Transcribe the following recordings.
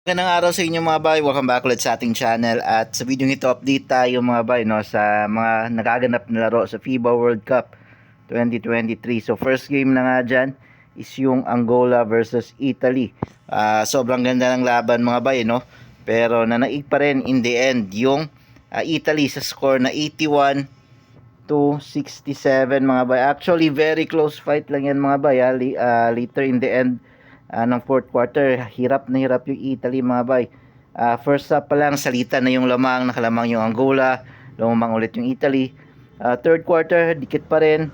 Magandang araw sa inyo mga bay. Welcome back ulit sa ating channel. At sa video ito, update tayo mga bay no, sa mga nagaganap na laro sa FIBA World Cup 2023. So first game na nga dyan is yung Angola versus Italy. Ah, sobrang ganda ng laban mga bay. No? Pero nanaig pa rin in the end yung ah, Italy sa score na 81 to 67 mga bay. Actually very close fight lang yan mga bay. Li- ah, later in the end ah, ng fourth quarter, hirap na hirap yung Italy mga bay. Ah, first up pa lang, salita na yung lamang, nakalamang yung Angola, lumamang ulit yung Italy. Ah, third quarter, dikit pa rin.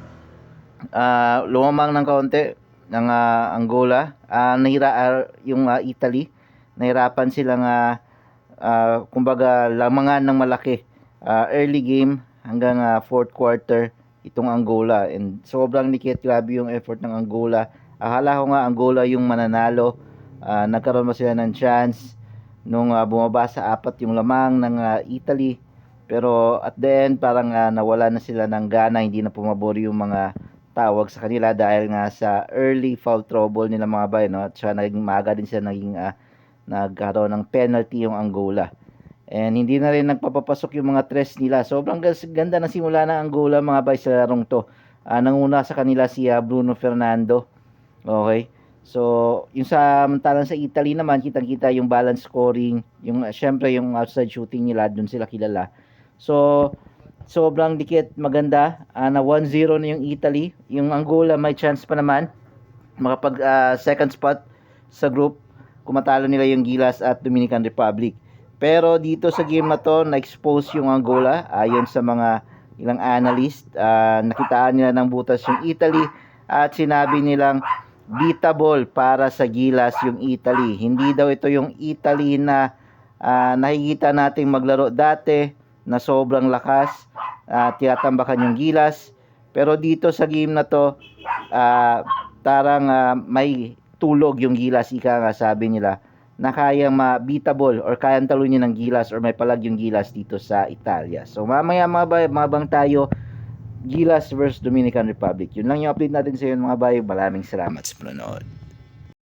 Ah, lumamang ng kaunti ng ah, Angola. Ah, nahira ah, yung ah, Italy. Nahirapan silang ah, ah, kumbaga lamangan ng malaki. Ah, early game hanggang ah, fourth quarter itong Angola and sobrang dikit grabe yung effort ng Angola akala ko nga Angola yung mananalo Ah, nagkaroon ba sila ng chance nung ah, bumaba sa apat yung lamang ng ah, Italy pero at the end parang ah, nawala na sila ng gana hindi na pumabor yung mga tawag sa kanila dahil nga sa early foul trouble nila mga bay no at saka naging maaga din sila naging ah, nagkaroon ng penalty yung Angola And hindi na rin nagpapapasok yung mga tres nila. Sobrang ganda ng simula ng Angola mga bay sa larong to. Ah, nanguna sa kanila si ah, Bruno Fernando. Okay? So, yung sa samantalang sa Italy naman, kitang-kita yung balance scoring, yung uh, syempre yung outside shooting nila, doon sila kilala. So, sobrang dikit, maganda. Ah, na 1-0 na yung Italy. Yung Angola may chance pa naman makapag ah, second spot sa group kung matalo nila yung Gilas at Dominican Republic. Pero dito sa game na to, na-expose yung Angola ayon sa mga ilang analyst. ah, nakitaan nila ng butas yung Italy at sinabi nilang beatable para sa Gilas yung Italy. Hindi daw ito yung Italy na ah, nakikita nating maglaro dati na sobrang lakas at tinatambakan yung Gilas. Pero dito sa game na to, ah, tarang ah, may tulog yung Gilas, ika nga sabi nila, na kayang ma-beatable or kayang talunin ng Gilas or may palag yung Gilas dito sa Italia. So mamaya mga bay, mabang tayo, Gilas versus Dominican Republic. Yun lang yung update natin sa iyo mga bay. Maraming salamat sa panonood.